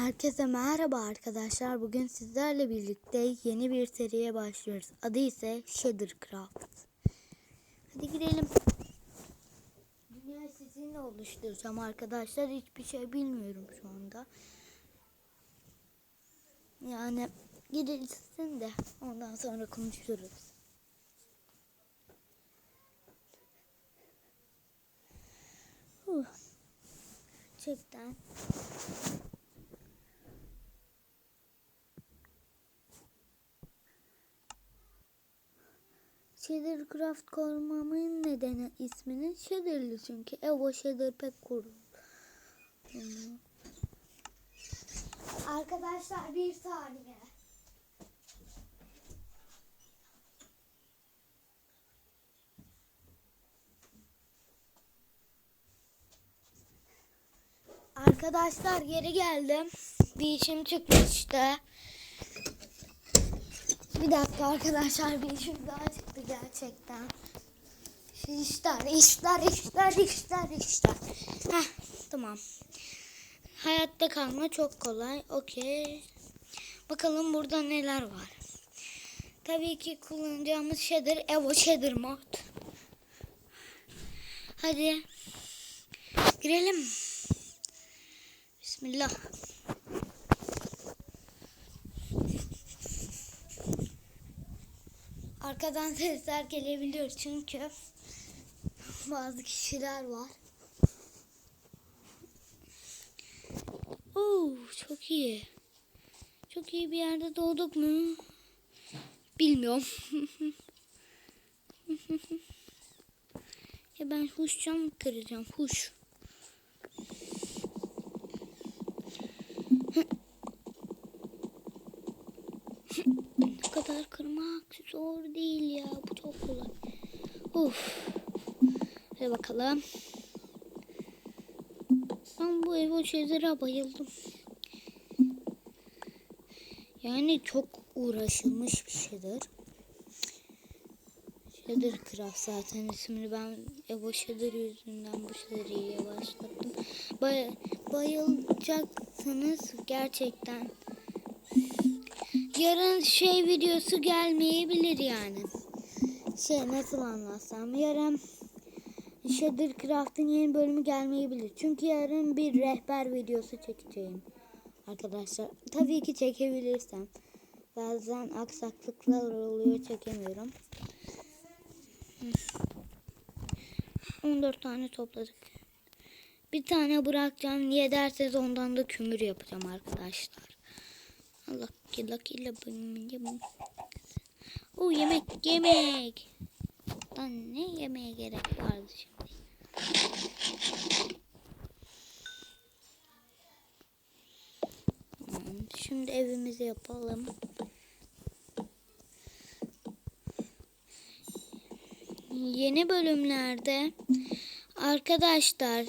Herkese merhaba arkadaşlar. Bugün sizlerle birlikte yeni bir seriye başlıyoruz. Adı ise Shadercraft. Hadi girelim. Dünyayı sizinle oluşturacağım arkadaşlar. Hiçbir şey bilmiyorum şu anda. Yani girilsin de ondan sonra konuşuruz. Huh. Gerçekten Shadercraft koymamın nedeni isminin Shader'lı çünkü Evo Shader pek kurul. Arkadaşlar bir saniye. Arkadaşlar geri geldim. Bir işim çıkmıştı. Bir dakika arkadaşlar bir işim daha çıktı gerçekten. Şu işler, işler, işler, işler, işler. Heh, tamam. Hayatta kalma çok kolay. Okey. Bakalım burada neler var. Tabii ki kullanacağımız shader Evo Shader mod. Hadi. Girelim. Bismillah. Arkadan sesler gelebiliyor çünkü bazı kişiler var. Oo, çok iyi. Çok iyi bir yerde doğduk mu? Bilmiyorum. ya ben huş cam kıracağım. Huş. ne kadar kırmak zor değil ya. Bu çok kolay. Uf. Hadi bakalım. Ben bu Evo şeylere bayıldım. Yani çok uğraşılmış bir şeydir. Shader Craft zaten ismini ben Evo Shader yüzünden bu seriye başlattım. Bay bayılacaksınız gerçekten. Yarın şey videosu gelmeyebilir yani. Şey nasıl anlatsam yarın Shader Craft'ın yeni bölümü gelmeyebilir. Çünkü yarın bir rehber videosu çekeceğim. Arkadaşlar tabii ki çekebilirsem. Bazen aksaklıklar oluyor çekemiyorum. 14 tane topladık. Bir tane bırakacağım. Niye derseniz ondan da kümür yapacağım arkadaşlar. Allah killa killa O yemek yemek. Lan ne yemeye gerek vardı şimdi. Tamam, Şimdi evimizi yapalım. Yeni bölümlerde arkadaşlar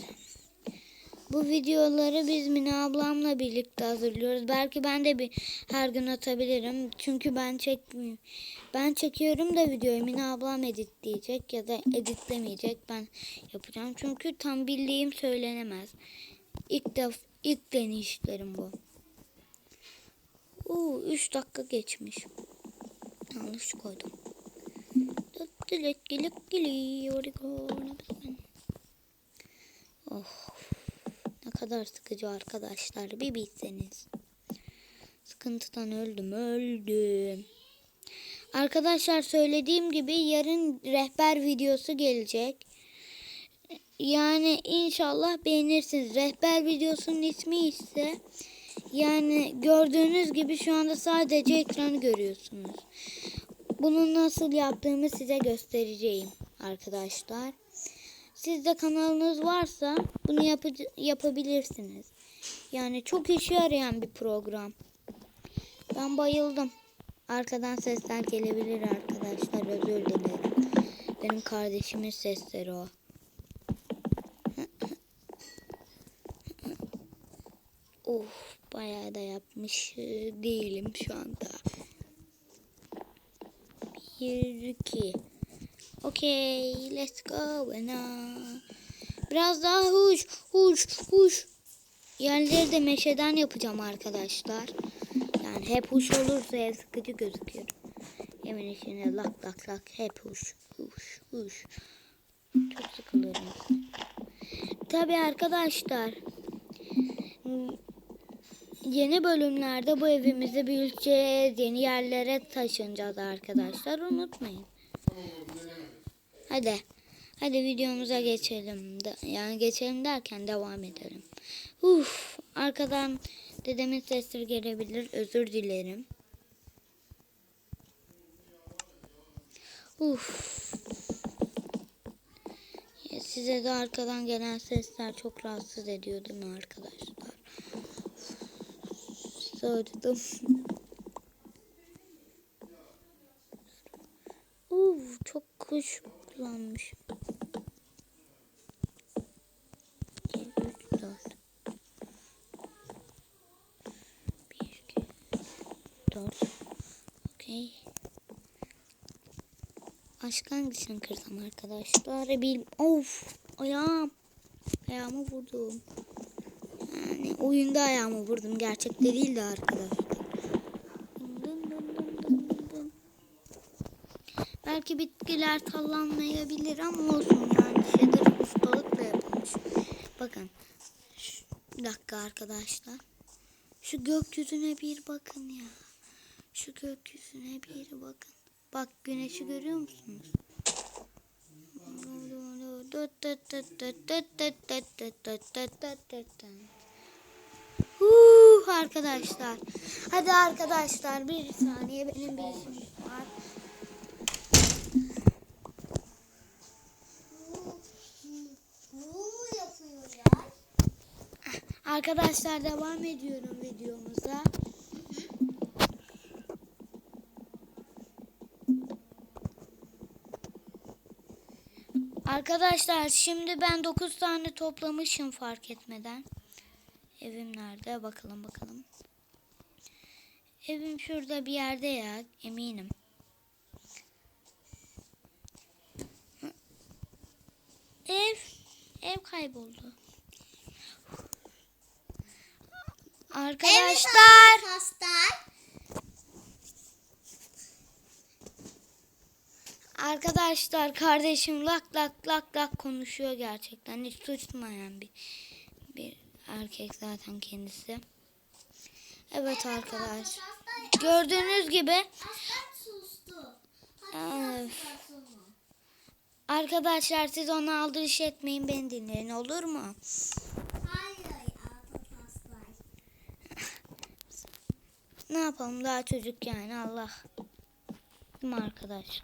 bu videoları biz Mine ablamla birlikte hazırlıyoruz. Belki ben de bir her gün atabilirim. Çünkü ben çekmiyorum. Ben çekiyorum da videoyu Mine ablam editleyecek ya da editlemeyecek. Ben yapacağım. Çünkü tam bildiğim söylenemez. İlk def ilk deneyişlerim bu. Oo 3 dakika geçmiş. Yanlış koydum. Dilek gelip geliyor. Oh. Kadar sıkıcı arkadaşlar bir bilseniz. Sıkıntıdan öldüm öldüm. Arkadaşlar söylediğim gibi yarın rehber videosu gelecek. Yani inşallah beğenirsiniz. Rehber videosunun ismi ise yani gördüğünüz gibi şu anda sadece ekranı görüyorsunuz. Bunu nasıl yaptığımı size göstereceğim arkadaşlar. Sizde kanalınız varsa bunu yap yapabilirsiniz. Yani çok işe yarayan bir program. Ben bayıldım. Arkadan sesler gelebilir arkadaşlar. Özür dilerim. Benim kardeşimin sesleri o. of bayağı da yapmış değilim şu anda. Bir, iki. Okay, let's go now. Biraz daha huş, huş, huş. Yerleri de meşeden yapacağım arkadaşlar. Yani hep huş olursa ev sıkıcı gözüküyor. Yemin içine lak lak lak hep huş huş huş. Çok sıkılırım. Tabi arkadaşlar. Yeni bölümlerde bu evimizi büyüteceğiz. Yeni yerlere taşınacağız arkadaşlar. Unutmayın. Hadi. Hadi videomuza geçelim. De- Yani geçelim derken devam edelim. Uf, arkadan dedemin sesleri gelebilir. Özür dilerim. Uf. Size de arkadan gelen sesler çok rahatsız ediyor değil mi arkadaşlar? Sordum. Uf, çok kuş kullanmış. 2, 3, 4. 1, 2, 4. Okey. Başka hangisini kırsam arkadaşlar? Bil of ayağım. Ayağımı vurdum. Yani oyunda ayağımı vurdum. Gerçekte değil de arkadaşlar. Belki bitkiler tallanmayabilir ama olsun yani şeydir ustalıkla yapılmış. Bakın. Şu, bir dakika arkadaşlar. Şu gökyüzüne bir bakın ya. Şu gökyüzüne bir bakın. Bak güneşi görüyor musunuz? Huh, arkadaşlar. Hadi arkadaşlar bir saniye benim bir işim var. Bu mu yapıyorlar? Arkadaşlar devam ediyorum videomuza. Arkadaşlar şimdi ben 9 tane toplamışım fark etmeden. Evim nerede? Bakalım bakalım. Evim şurada bir yerde ya eminim. Ev ev kayboldu. Arkadaşlar Arkadaşlar. Arkadaşlar kardeşim lak lak lak lak konuşuyor gerçekten. Hiç tutmayan bir bir erkek zaten kendisi. Evet arkadaş. Gördüğünüz gibi susasana. arkadaşlar siz ona aldırış etmeyin beni dinleyin olur mu? Hayır arkadaşlar. Ne yapalım daha çocuk yani Allah. Değil mi arkadaş?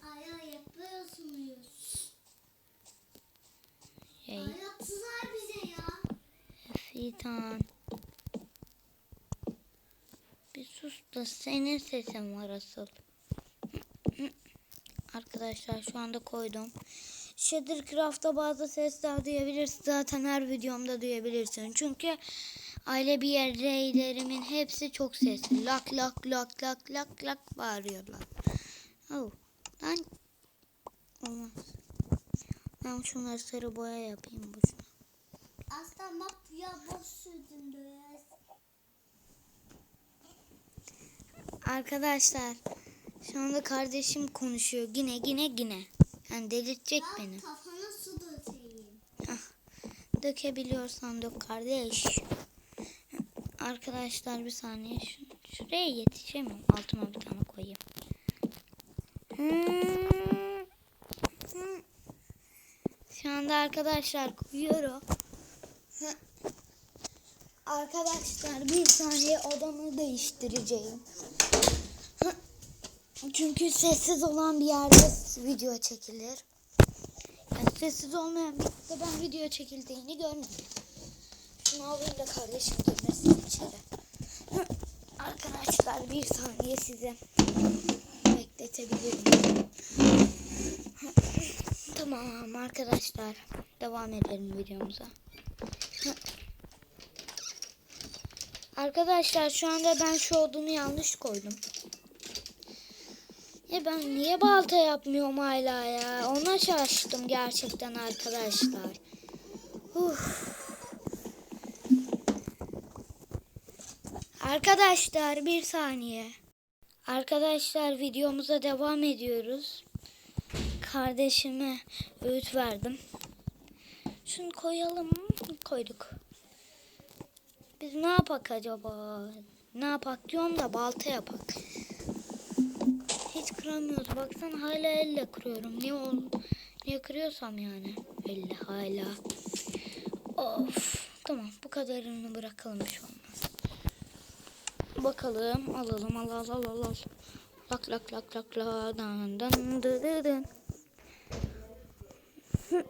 Hayır yapıyorsunuz. Şey, Yaptılar bize ya. Fidan. Bir sus da senin sesin var asıl. Arkadaşlar şu anda koydum. Shuttercraft'ta bazı sesler duyabilirsin. Zaten her videomda duyabilirsin. Çünkü aile bir yereylerimin hepsi çok sesli. Lak lak lak lak lak lak bağırıyorlar. Oh. Lan. Olmaz. Ben şunları sarı boya yapayım boşuna. Aslan bak ya boş sürdüm biraz. Arkadaşlar şu anda kardeşim konuşuyor. Yine yine yine. Yani delirtecek Ben beni. kafana su dökeyim. Dökebiliyorsan dök kardeş. Arkadaşlar bir saniye. Şu, şuraya yetişemiyorum. Altıma bir tane koyayım. Hmm. Şu anda arkadaşlar koyuyorum. Arkadaşlar bir saniye odamı değiştireceğim. Çünkü sessiz olan bir yerde video çekilir. Yani sessiz olmayan bir yerde ben video çekildiğini görmedim. Şunu alayım da kardeşim Hı. Arkadaşlar bir saniye size bekletebilirim. Tamam arkadaşlar devam edelim videomuza. Arkadaşlar şu anda ben şu odunu yanlış koydum. Ya ben niye balta yapmıyorum hala ya? Ona şaştım gerçekten arkadaşlar. Uf. Arkadaşlar bir saniye. Arkadaşlar videomuza devam ediyoruz. Kardeşime öğüt verdim. Şunu koyalım. Koyduk. Biz ne yapak acaba? Ne yapak diyorum da balta yapak. Hiç kıramıyoruz. Baksana hala elle kırıyorum. Niye ol niye kırıyorsam yani. Elle hala. Of. Tamam bu kadarını bırakalım şu an. Bakalım alalım al al al al al. Lak lak lak lak la dan dan dı dı dın. Hı.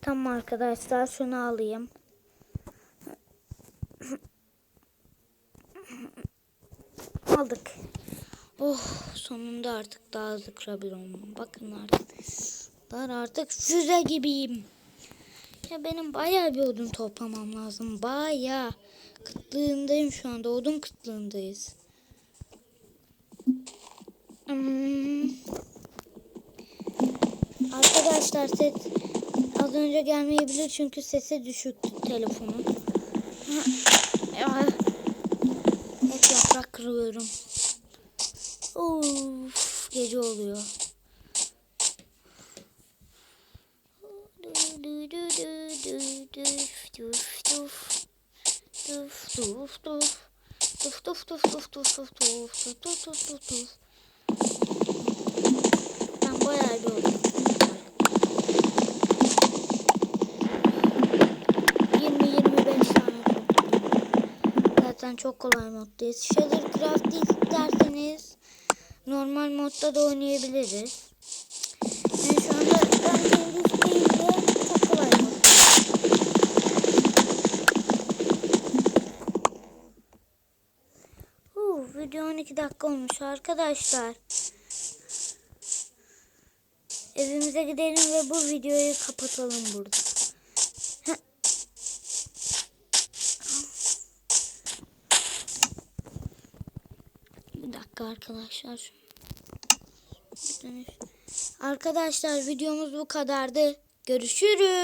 Tamam arkadaşlar şunu alayım. Aldık. Oh sonunda artık daha hızlı kırabiliyorum. Bakın artık. Ben artık füze gibiyim. Ya benim bayağı bir odun toplamam lazım. Bayağı. Kıtlığındayım şu anda. Odun kıtlığındayız. Hmm. Arkadaşlar ses az önce gelmeyebilir çünkü sesi düşüktü telefonun. Hep yaprak kırıyorum. Of, gece oluyor. Duf duf duf duf duf duf duf duf duf duf duf duf duf duf Ben bayağı bir oldum. 20-25 tane topladım. Zaten çok kolay moddayız. Shattercraft isterseniz normal modda da oynayabiliriz. Yani şu anda ben kendi Huu, video 12 dakika olmuş arkadaşlar. Evimize gidelim ve bu videoyu kapatalım burada. Bir dakika arkadaşlar. Arkadaşlar videomuz bu kadardı. Görüşürüz.